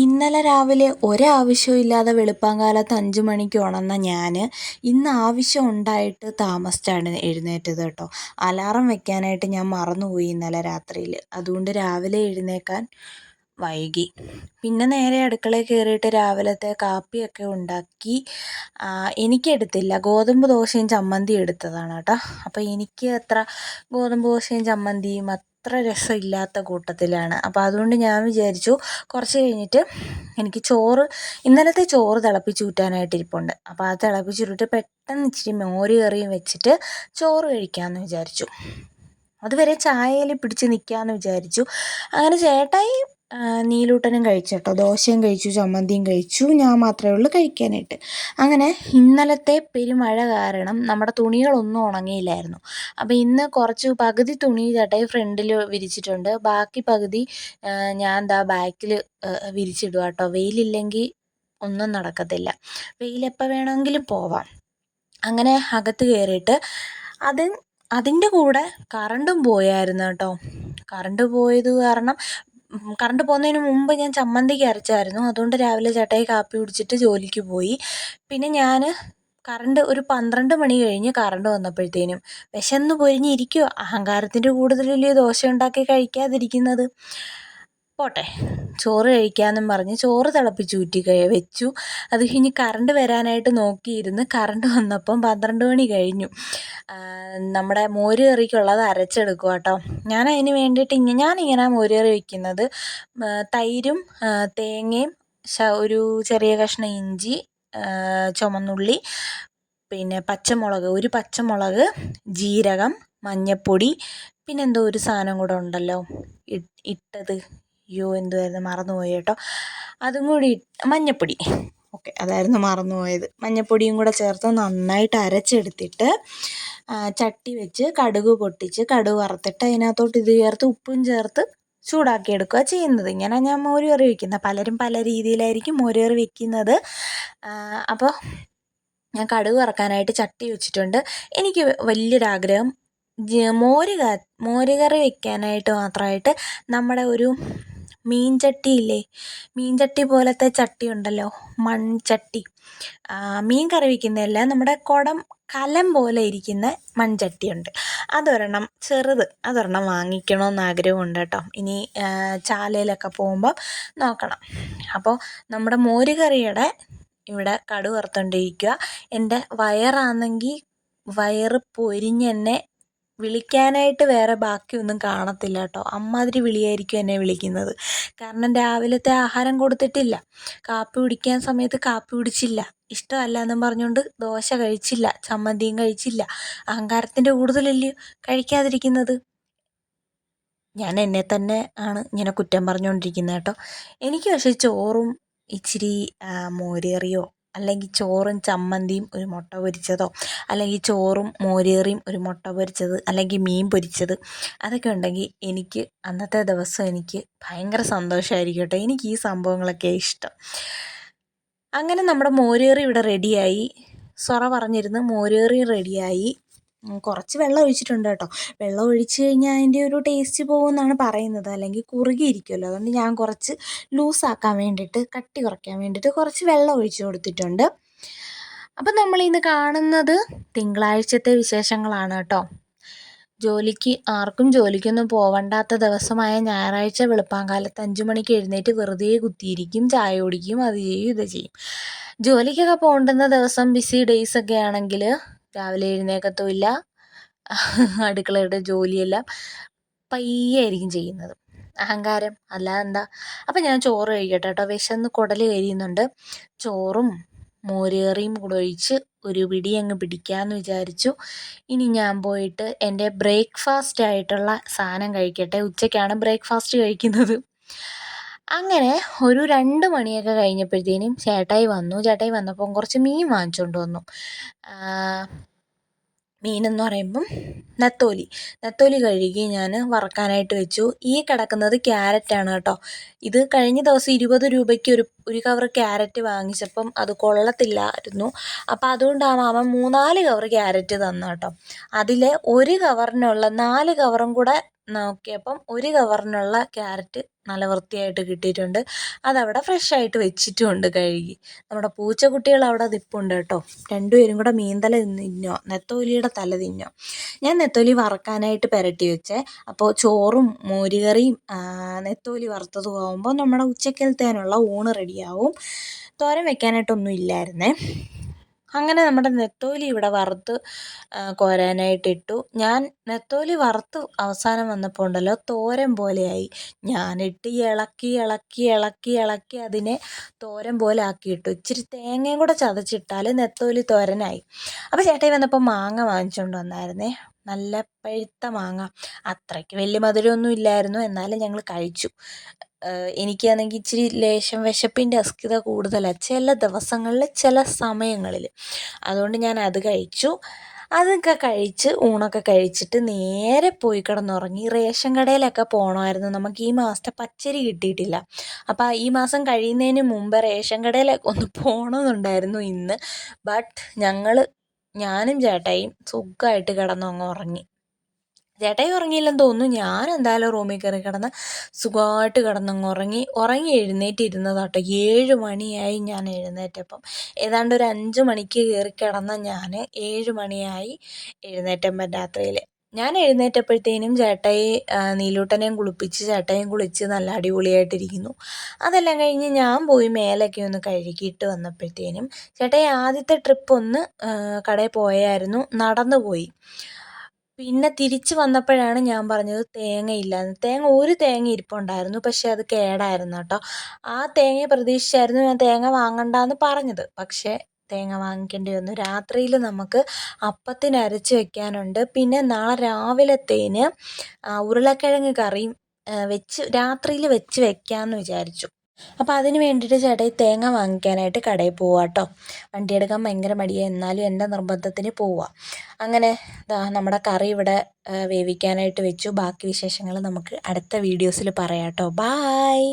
ഇന്നലെ രാവിലെ ഒരാവശ്യവും ഇല്ലാതെ വെളുപ്പാങ്കാലത്ത് അഞ്ച് മണിക്ക് ഉണർന്ന ഞാൻ ഇന്ന് ആവശ്യം ഉണ്ടായിട്ട് താമസിച്ചാണ് എഴുന്നേറ്റത് കേട്ടോ. അലാറം വെക്കാനായിട്ട് ഞാൻ മറന്നുപോയി ഇന്നലെ രാത്രിയിൽ അതുകൊണ്ട് രാവിലെ എഴുന്നേക്കാൻ വൈകി. പിന്നെ നേരെ അടുക്കളയിൽ കയറിയിട്ട് രാവിലത്തെ കാപ്പിയൊക്കെ ഉണ്ടാക്കി എനിക്കെടുത്തില്ല. ഗോതമ്പ് ദോശയും ചമ്മന്തിയും എടുത്തതാണ് കേട്ടോ. അപ്പോൾ എനിക്ക് അത്ര ഗോതമ്പ് ദോശയും ചമ്മന്തിയും അത്ര രസമില്ലാത്ത കൂട്ടത്തിലാണ്. അപ്പോൾ അതുകൊണ്ട് ഞാൻ വിചാരിച്ചു കുറച്ച് കഴിഞ്ഞിട്ട് എനിക്ക് ചോറ് ഇന്നലത്തെ ചോറ് തിളപ്പിച്ച് ഊറ്റാനായിട്ട് ഇരിപ്പുണ്ട് അപ്പോൾ അത് തിളപ്പിച്ചിട്ടിട്ട് പെട്ടെന്ന് ഇച്ചിരി മോര് കറിയും വെച്ചിട്ട് ചോറ് കഴിക്കാമെന്ന് വിചാരിച്ചു. അതുവരെ ചായയിൽ പിടിച്ച് നിൽക്കാമെന്ന് വിചാരിച്ചു. അങ്ങനെ ചേട്ടായി നീലൂട്ടനും കഴിച്ചു കേട്ടോ ദോശയും കഴിച്ചു ചമ്മന്തിയും കഴിച്ചു. ഞാൻ മാത്രമേ ഉള്ളൂ കഴിക്കാനായിട്ട്. അങ്ങനെ ഇന്നലത്തെ പെരുമഴ കാരണം നമ്മുടെ തുണികളൊന്നും ഉണങ്ങിയില്ലായിരുന്നു. അപ്പോൾ ഇന്ന് കുറച്ച് പകുതി തുണി ചേട്ടായി ഫ്രണ്ടിൽ വിരിച്ചിട്ടുണ്ട്. ബാക്കി പകുതി ഞാൻ എന്താ ബാക്കിൽ വിരിച്ചിടുക കേട്ടോ. വെയിലില്ലെങ്കിൽ ഒന്നും നടക്കത്തില്ല. വെയിലെപ്പോൾ വേണമെങ്കിലും പോവാം. അങ്ങനെ അകത്ത് കയറിയിട്ട് അത് അതിന്റെ കൂടെ കറണ്ടും പോയായിരുന്നു കേട്ടോ. കറണ്ട് പോയത് കാരണം കറണ്ട് പോകുന്നതിന് മുമ്പ് ഞാൻ ചമ്മന്തിക്ക് അരച്ചായിരുന്നു. അതുകൊണ്ട് രാവിലെ ചേട്ടായി കാപ്പി കുടിച്ചിട്ട് ജോലിക്ക് പോയി. പിന്നെ ഞാൻ കറണ്ട് ഒരു പന്ത്രണ്ട് മണി കഴിഞ്ഞ് കറണ്ട് വന്നപ്പോഴത്തേനും വിശന്ന് പൊരിഞ്ഞിരിക്കുക അഹങ്കാരത്തിന്റെ കൂടുതലല്ലേ ദോശ ഉണ്ടാക്കി കഴിക്കാതിരിക്കുന്നത്? പോട്ടെ. ചോറ് കഴിക്കാമെന്നും പറഞ്ഞ് ചോറ് തിളപ്പിച്ച് ഊറ്റി വെച്ചു. അത് കഴിഞ്ഞ് കറണ്ട് വരാനായിട്ട് നോക്കിയിരുന്ന് കറണ്ട് വന്നപ്പം പന്ത്രണ്ട് മണി കഴിഞ്ഞു. നമ്മുടെ മോര് കറിക്കുള്ളത് അരച്ചെടുക്കുക കേട്ടോ ഞാൻ അതിന് വേണ്ടിയിട്ട് ഇങ്ങനെ ഞാനിങ്ങനെ മോര് കറി വയ്ക്കുന്നത് തൈരും തേങ്ങയും ഒരു ചെറിയ കഷ്ണം ഇഞ്ചി ചുമന്നുള്ളി പിന്നെ പച്ചമുളക് ഒരു പച്ചമുളക് ജീരകം മഞ്ഞൾപ്പൊടി പിന്നെന്തോ ഒരു സാധനം കൂടെ ഉണ്ടല്ലോ ഇട്ടത്. അയ്യോ എന്തുവായിരുന്നു മറന്നുപോയി കേട്ടോ. അതും കൂടി മഞ്ഞൾപ്പൊടി ഓക്കെ അതായിരുന്നു മറന്നുപോയത്. മഞ്ഞപ്പൊടിയും കൂടെ ചേർത്ത് നന്നായിട്ട് അരച്ചെടുത്തിട്ട് ചട്ടി വെച്ച് കടുക് പൊട്ടിച്ച് കടുക് വറുത്തിട്ട് അതിനകത്തോട്ട് ഇത് ചേർത്ത് ഉപ്പും ചേർത്ത് ചൂടാക്കി എടുക്കുക ചെയ്യുന്നത്. ഇങ്ങനെ ഞാൻ മോരുകറി വയ്ക്കുന്നത് പലരും പല രീതിയിലായിരിക്കും മോരുകറി വയ്ക്കുന്നത് അപ്പോൾ ഞാൻ കടുക് വറക്കാനായിട്ട് ചട്ടി വെച്ചിട്ടുണ്ട്. എനിക്ക് വലിയൊരാഗ്രഹം മോര് മോരുകറി വയ്ക്കാനായിട്ട് മാത്രമായിട്ട് നമ്മുടെ ഒരു മീൻചട്ടിയില്ലേ? മീൻചട്ടി പോലത്തെ ചട്ടി ഉണ്ടല്ലോ മൺചട്ടി മീൻ കറി വയ്ക്കുന്നതല്ല നമ്മുടെ കുടം കലം പോലെ ഇരിക്കുന്ന മൺചട്ടിയുണ്ട്. അതൊരെണ്ണം ചെറുത് അതൊരെണ്ണം വാങ്ങിക്കണമെന്ന് ആഗ്രഹമുണ്ട് കേട്ടോ. ഇനി ചാലയിലൊക്കെ പോകുമ്പം നോക്കണം. അപ്പോൾ നമ്മുടെ മോര് കറിയുടെ ഇവിടെ കടു വറുത്തോണ്ടിരിക്കുക എന്റെ വയറാണെങ്കിൽ വയറ് പൊരിഞ്ഞെന്നെ വിളിക്കാനായിട്ട് വേറെ ബാക്കിയൊന്നും കാണത്തില്ല കേട്ടോ. അമ്മാതിരി വിളിയായിരിക്കും എന്നെ വിളിക്കുന്നത്. കാരണം രാവിലത്തെ ആഹാരം കൊടുത്തിട്ടില്ല. കാപ്പി കുടിക്കാൻ സമയത്ത് കാപ്പി കുടിച്ചില്ല. ഇഷ്ടമല്ല എന്നും പറഞ്ഞുകൊണ്ട് ദോശ കഴിച്ചില്ല. ചമ്മന്തിയും കഴിച്ചില്ല. അഹങ്കാരത്തിന്റെ കൂടുതലല്ലയോ കഴിക്കാതിരിക്കുന്നത്? ഞാൻ എന്നെ തന്നെ ആണ് ഇങ്ങനെ കുറ്റം പറഞ്ഞുകൊണ്ടിരിക്കുന്നത് കേട്ടോ. എനിക്ക് പക്ഷേ ചോറും ഇച്ചിരി മോരേറിയോ അല്ലെങ്കിൽ ചോറും ചമ്മന്തിയും ഒരു മുട്ട പൊരിച്ചതോ അല്ലെങ്കിൽ ചോറും മോരേറിയും ഒരു മുട്ട പൊരിച്ചത് അല്ലെങ്കിൽ മീൻ പൊരിച്ചത് അതൊക്കെ ഉണ്ടെങ്കിൽ എനിക്ക് അന്നത്തെ ദിവസം എനിക്ക് ഭയങ്കര സന്തോഷമായിരിക്കും കേട്ടോ എനിക്ക് ഈ സംഭവങ്ങളൊക്കെ ഇഷ്ടം. അങ്ങനെ നമ്മുടെ മോരേറി ഇവിടെ റെഡിയായി സൊറ പറഞ്ഞിരുന്ന് മോരേറി റെഡിയായി കുറച്ച് വെള്ളം ഒഴിച്ചിട്ടുണ്ട് കേട്ടോ. വെള്ളം ഒഴിച്ച് കഴിഞ്ഞാൽ അതിന്റെ ഒരു ടേസ്റ്റ് പോകുമെന്നാണ് പറയുന്നത്. അല്ലെങ്കിൽ കുറുകിയിരിക്കുമല്ലോ അതുകൊണ്ട് ഞാൻ കുറച്ച് ലൂസാക്കാൻ വേണ്ടിയിട്ട് കട്ടി കുറയ്ക്കാൻ വേണ്ടിയിട്ട് കുറച്ച് വെള്ളം ഒഴിച്ച് കൊടുത്തിട്ടുണ്ട്. അപ്പം നമ്മളിന്ന് കാണുന്നത് തിങ്കളാഴ്ചത്തെ വിശേഷങ്ങളാണ് കേട്ടോ. ജോലിക്ക് ആർക്കും ജോലിക്കൊന്നും പോവണ്ടാത്ത ദിവസമായ ഞായറാഴ്ച വെളുപ്പാങ്കാലത്ത് അഞ്ചു മണിക്ക് എഴുന്നേറ്റ് വെറുതെ കുത്തിയിരിക്കും ചായ കുടിക്കും അത് ചെയ്യും ഇത് ചെയ്യും. ജോലിക്കൊക്കെ പോകേണ്ടുന്ന ദിവസം ബിസി ഡേയ്സ് ഒക്കെ ആണെങ്കിൽ രാവിലെ എഴുന്നേൽക്കത്തുമില്ല അടുക്കളയുടെ ജോലിയെല്ലാം പയ്യെ ആയിരിക്കും ചെയ്യുന്നത്. അഹങ്കാരം അല്ലാതെ എന്താ? അപ്പം ഞാൻ ചോറ് കഴിക്കട്ടെ കേട്ടോ വിശന്ന് കുടൽ കരിയുന്നുണ്ട്. ചോറും മോരേറിയും കൂടെ ഒഴിച്ച് ഒരു പിടി അങ്ങ് പിടിക്കാമെന്ന് വിചാരിച്ചു. ഇനി ഞാൻ പോയിട്ട് എന്റെ ബ്രേക്ക്ഫാസ്റ്റ് ആയിട്ടുള്ള സാധനം കഴിക്കട്ടെ. ഉച്ചയ്ക്കാണ് ബ്രേക്ക്ഫാസ്റ്റ് കഴിക്കുന്നത്. അങ്ങനെ ഒരു രണ്ട് മണിയൊക്കെ കഴിഞ്ഞപ്പോഴത്തേനും ചേട്ടായി വന്നു. ചേട്ടായി വന്നപ്പം കുറച്ച് മീൻ വാങ്ങിച്ചുകൊണ്ട് വന്നു. മീനെന്ന് പറയുമ്പം നത്തോലി. നത്തോലി കഴുകി ഞാൻ വറക്കാനായിട്ട് വെച്ചു. ഈ കിടക്കുന്നത് ക്യാരറ്റാണ് കേട്ടോ. ഇത് കഴിഞ്ഞ ദിവസം ഇരുപത് രൂപയ്ക്ക് ഒരു ഒരു കവർ ക്യാരറ്റ് വാങ്ങിച്ചപ്പം അത് കൊള്ളത്തില്ലായിരുന്നു. അപ്പോൾ അതുകൊണ്ട് ആ മാമ മൂന്നാൽ കവർ ക്യാരറ്റ് തന്നു കേട്ടോ. അതിൽ ഒരു കവറിനുള്ള നാല് കവറും കൂടെ നോക്കിയപ്പം ഒരു കവറിനുള്ള ക്യാരറ്റ് നല്ല വൃത്തിയായിട്ട് കിട്ടിയിട്ടുണ്ട്. അതവിടെ ഫ്രഷായിട്ട് വെച്ചിട്ടുമുണ്ട് കഴുകി. നമ്മുടെ പൂച്ചക്കുട്ടികൾ അവിടെ നിൽപ്പുണ്ട് കേട്ടോ. രണ്ടുപേരും കൂടെ മീൻതല തിന്നോ നെത്തോലിയുടെ തല തിന്നോ? ഞാൻ നെത്തോലി വറക്കാനായിട്ട് പെരട്ടി വെച്ചേ. അപ്പോൾ ചോറും മോരുകറിയും നെത്തോലി വറുത്തതും ആകുമ്പോൾ നമ്മുടെ ഉച്ചക്കലത്തേനുള്ള ഊണ് റെഡിയാവും. തോരൻ വെക്കാനായിട്ടൊന്നും ഇല്ലായിരുന്നേ. അങ്ങനെ നമ്മുടെ നെത്തോലി ഇവിടെ വറുത്ത് കോരാനായിട്ട് ഇട്ടു. ഞാൻ നെത്തോലി വറുത്ത് അവസാനം വന്നപ്പോൾ ഉണ്ടല്ലോ തോരൻ പോലെയായി. ഞാനിട്ട് ഇളക്കി ഇളക്കി ഇളക്കി ഇളക്കി അതിനെ തോരൻ പോലെ ആക്കിയിട്ടു ഇച്ചിരി തേങ്ങയും കൂടെ ചതച്ചിട്ടാൽ നെത്തോലി തോരനായി. അപ്പോൾ ചേട്ടായി വന്നപ്പോൾ മാങ്ങ വാങ്ങിച്ചുകൊണ്ട് വന്നായിരുന്നേ. നല്ല പഴുത്ത മാങ്ങ. അത്രയ്ക്ക് വലിയ മധുരമൊന്നും ഇല്ലായിരുന്നു. എന്നാലും ഞങ്ങൾ കഴിച്ചു. എനിക്കാണെങ്കിൽ ഇച്ചിരി ലേശം വിശപ്പിന്റെ അസ്കിത കൂടുതലാണ് ചില ദിവസങ്ങളിൽ ചില സമയങ്ങളിൽ. അതുകൊണ്ട് ഞാൻ അത് കഴിച്ചു. അതൊക്കെ കഴിച്ച് ഊണൊക്കെ കഴിച്ചിട്ട് നേരെ പോയി കിടന്നുറങ്ങി. റേഷൻ കടയിലൊക്കെ പോകണമായിരുന്നു നമുക്ക് ഈ മാസത്തെ പച്ചരി കിട്ടിയിട്ടില്ല. അപ്പോൾ ഈ മാസം കഴിയുന്നതിന് മുമ്പ് റേഷൻ കടയിലൊക്കെ ഒന്ന് പോകണമെന്നുണ്ടായിരുന്നു ഇന്ന്. ബട്ട് ഞങ്ങൾ ഞാനും ചേട്ടായിയും സുഖമായിട്ട് കിടന്നങ്ങ് ഉറങ്ങി. ചേട്ടായി ഉറങ്ങിയില്ലെന്ന് തോന്നുന്നു. ഞാൻ എന്തായാലും റൂമിൽ കയറി കിടന്ന് സുഖമായിട്ട് കിടന്നങ്ങ് ഉറങ്ങി ഉറങ്ങി എഴുന്നേറ്റിരുന്നത് എഴുന്നേറ്റിരുന്നതാട്ടോ. ഏഴ് മണിയായി ഞാൻ എഴുന്നേറ്റപ്പം. ഏതാണ്ട് ഒരു അഞ്ച് മണിക്ക് കയറി കിടന്ന ഞാൻ ഏഴ് മണിയായി എഴുന്നേറ്റപ്പം രാത്രിയിൽ ഞാൻ എഴുന്നേറ്റപ്പോഴത്തേനും ചേട്ടായി നീലൂട്ടനെയും കുളിപ്പിച്ച് ചേട്ടായും കുളിച്ച് നല്ല അടിപൊളിയായിട്ടിരിക്കുന്നു. അതെല്ലാം കഴിഞ്ഞ് ഞാൻ പോയി മേലൊക്കെ ഒന്ന് കഴുകിയിട്ട് വന്നപ്പോഴത്തേനും ചേട്ടായി ആദ്യത്തെ ട്രിപ്പ് ഒന്ന് കടയിൽ പോയായിരുന്നു നടന്നു പോയി പിന്നെ തിരിച്ചു വന്നപ്പോഴാണ് ഞാൻ പറഞ്ഞത് തേങ്ങയില്ലാന്ന് തേങ്ങ ഒരു തേങ്ങ ഇരിപ്പുണ്ടായിരുന്നു പക്ഷെ അത് കേടായിരുന്നു കേട്ടോ. ആ തേങ്ങ പ്രതീക്ഷിച്ചായിരുന്നു ഞാൻ തേങ്ങ വാങ്ങണ്ടാന്ന് പറഞ്ഞത്. പക്ഷേ തേങ്ങ വാങ്ങിക്കേണ്ടി വന്നു. രാത്രിയിൽ നമുക്ക് അപ്പത്തിന് അരച്ച് വെക്കാനുണ്ട്. പിന്നെ നാളെ രാവിലത്തേന് ഉരുളക്കിഴങ്ങ് കറിയും വെച്ച് രാത്രിയിൽ വെച്ച് വെക്കാമെന്ന് വിചാരിച്ചു. അപ്പോൾ അതിന് വേണ്ടിയിട്ട് ചേട്ടാ ഈ തേങ്ങ വാങ്ങിക്കാനായിട്ട് കടയിൽ പോവുക കേട്ടോ വണ്ടി എടുക്കാൻ ഭയങ്കര മടിയാണ് എന്നാലും എന്റെ നിർബന്ധത്തിന് പോവുക അങ്ങനെ ദാ നമ്മുടെ കറി ഇവിടെ വേവിക്കാനായിട്ട് വെച്ചു. ബാക്കി വിശേഷങ്ങൾ നമുക്ക് അടുത്ത വീഡിയോസിൽ പറയാം കേട്ടോ ബായ്